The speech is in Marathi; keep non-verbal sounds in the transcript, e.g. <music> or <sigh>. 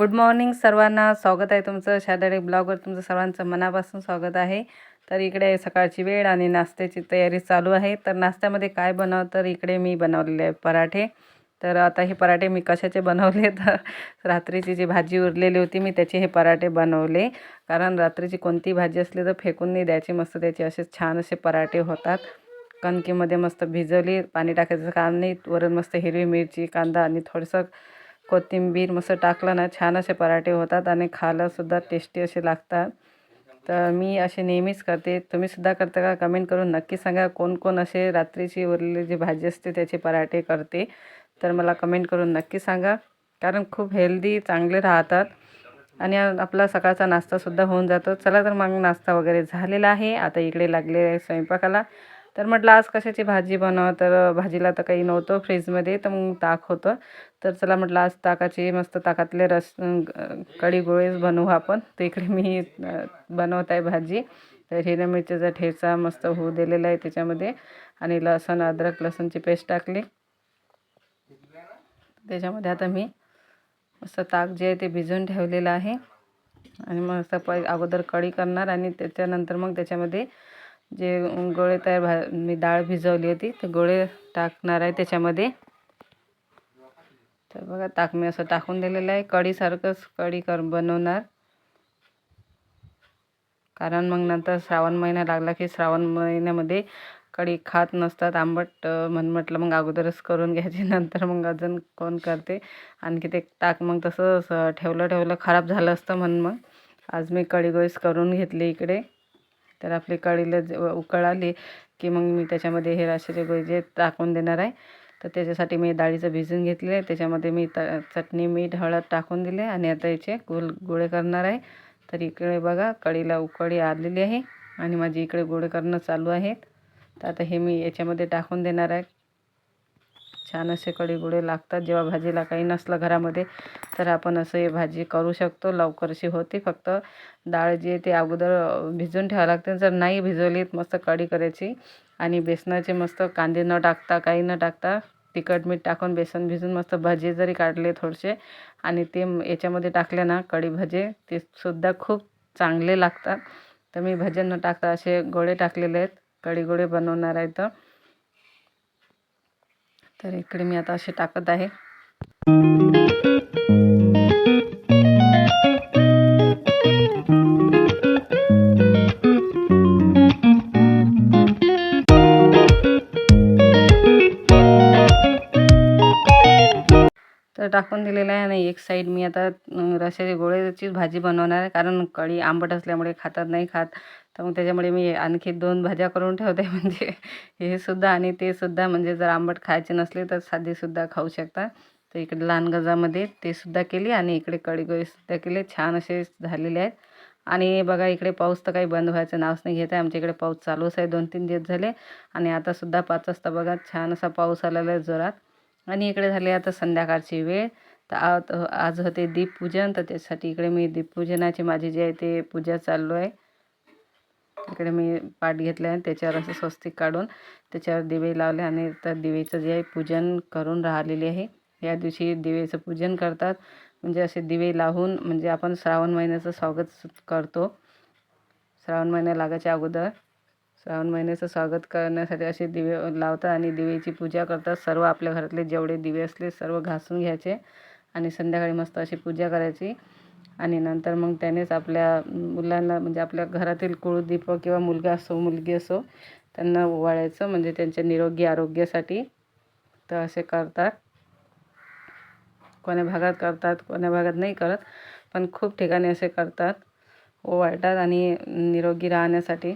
गुड मॉर्निंग सर्वांना. स्वागत आहे तुमचं. शादाडे ब्लॉगवर तुमचं सर्वांचं मनापासून स्वागत आहे. तर इकडे सकाळची वेळ आणि नाश्त्याची तयारी चालू आहे. तर नाश्त्यामध्ये काय बनव तर इकडे मी बनवलेले आहे पराठे. तर आता हे पराठे मी कशाचे बनवले? <laughs> तर रात्रीची जी भाजी उरलेली होती मी त्याचे हे पराठे बनवले. कारण रात्रीची कोणती भाजी असली तर फेकून नाही द्यायची. मस्त त्याचे असे छान असे पराठे होतात. कणकीमध्ये मस्त भिजवली. पाणी टाकायचं काम नाही. वरून मस्त हिरवी मिरची कांदा आणि थोडंसं कोथिंबीर मस्त टाकलं ना छान असे पराठे होतात आणि खायलासुद्धा टेस्टी असे लागतात. तर मी असे नेहमीच करते. तुम्हीसुद्धा करता का? कमेंट करून नक्की सांगा. कोण कोण असे रात्रीची उरलेली जी भाजी असते त्याचे पराठे करते. तर मला कमेंट करून नक्की सांगा. कारण खूप हेल्दी चांगले राहतात. आणि आपला सकाळचा नाश्तासुद्धा होऊन जातो. चला तर मग नाश्ता वगैरे झालेला आहे. आता इकडे लागले स्वयंपाकाला. तर म्हटलं आज कशाची भाजी बनव तर भाजीला तर काही नव्हतं फ्रीजमध्ये तर मग ताक होतं. तर चला म्हटलं आज ताकाची मस्त ताकातले रस कढी गोळेच बनवू आपण. तर इकडे मी बनवत आहे भाजी. तर हिरव्या मिरच्याचा ठेचा मस्त होऊ दिलेला आहे त्याच्यामध्ये आणि लसण अद्रक लसणची पेस्ट टाकली. त्याच्यामध्ये आता मी मस्त ताक जे आहे ते भिजवून ठेवलेलं आहे आणि मस्त प अगोदर कढी करणार आणि त्याच्यानंतर मग त्याच्यामध्ये जे गोळे तयार भा मी डाळ भिजवली होती ते गोळे टाकणार आहे त्याच्यामध्ये. तर बघा ताक मी असं टाकून दिलेलं आहे. कढीसारखंच कढी कर बनवणार. कारण मग नंतर श्रावण महिना लागला की श्रावण महिन्यामध्ये कढी खात नसतात. आंबट म्हण म्हटलं मग अगोदरच करून घ्यायची. <laughs> नंतर मग अजून कोण करते? आणखी ते ताक मग तसं ठेवलं ठेवलं खराब झालं असतं म्हणून मग. आज मी कढी गोळीस करून घेतली इकडे. तर आपली कळीला उकळ आली की मग मी त्याच्यामध्ये हे राशीचे गोळी टाकून देणार आहे. तर त्याच्यासाठी मी डाळीचं भिजून घेतले त्याच्यामध्ये मी त चटणी मीठ हळद टाकून दिले आणि आता याचे गोल गोळे करणार आहे. तर इकडे बघा कळीला उकळी आलेली आहे आणि माझी इकडे गोळे करणं चालू आहेत. तर आता हे मी याच्यामध्ये टाकून देणार आहे. छान असे कढी गोळे लागतात. जेव्हा भाजीला काही नसलं घरामध्ये तर आपण असं हे भाजी करू शकतो. लवकरशी होते. फक्त डाळ जी आहे ती अगोदर भिजून ठेवावं लागते. जर नाही भिजवली मस्त कढी करायची. आणि बेसनाचे मस्त कांदे न टाकता काही न टाकता तिखट मीठ टाकून बेसन भिजून मस्त भजे जरी काढले थोडेसे आणि ते याच्यामध्ये टाकले ना कढी भजे ते सुद्धा खूप चांगले लागतात. तर मी भजे न टाकता असे गोळे टाकलेले आहेत. कढी गोळे बनवणार आहे तर. तर इकडे मी आता असे टाकत आहे. टाकून दिलेलं आहे आणि एक साईड मी आता रशाचे गोळ्याचीच भाजी बनवणार आहे. कारण कळी आंबट असल्यामुळे खातात नाही खात. तर मग त्याच्यामुळे मी आणखी दोन भाज्या करून ठेवते. <laughs> म्हणजे हे सुद्धा आणि ते सुद्धा म्हणजे जर आंबट खायचे नसले तर साधीसुद्धा खाऊ शकता. तर इकडे लहान गजामध्ये ते सुद्धा केली आणि इकडे कढी गोळीसुद्धा केले. छान असे झालेले आहेत. आणि बघा इकडे पाऊस तर काही बंद व्हायचं नावच नाही घेत आहे. आमच्या इकडे पाऊस चालूच आहे. दोन तीन दिवस झाले. आणि आतासुद्धा पाच वाजता बघा छान असा पाऊस आलेला आहे जोरात. आणि इकडे झाली आता संध्याकाळची वेळ. तर आज होते दीपपूजन तर त्यासाठी इकडे मी दीपपूजनाची माझी जी आहे ते पूजा चालू आहे. इकडे मी पाठ घेतले आहे त्याच्यावर असं स्वस्तिक काढून त्याच्यावर दिवे लावले आणि तर दिवेचं जे आहे पूजन करून राहिलेले आहे. या दिवशी दिवेचं पूजन करतात. म्हणजे असे दिवे लावून म्हणजे आपण श्रावण महिन्याचं स्वागत करतो. श्रावण महिन्या लागायच्या अगोदर श्रावण महिन्याचं स्वागत करण्यासाठी असे दिवे लावतात आणि दिवेची पूजा करतात. सर्व आपल्या घरातले जेवढे दिवे असले सर्व घासून घ्यायचे आणि संध्याकाळी मस्त अशी पूजा करायची. आणि नंतर मग त्यानेच आपल्या मुलांना म्हणजे आपल्या घरातील कुळदीप किंवा मुलगा असो मुलगी असो त्यांना ओवाळायचं. म्हणजे त्यांच्या निरोगी आरोग्यासाठी तर असे करतात. कोण्या भागात करतात कोण्या भागात नाही करत पण खूप ठिकाणी असे करतात. ओवाळतात आणि निरोगी राहण्यासाठी.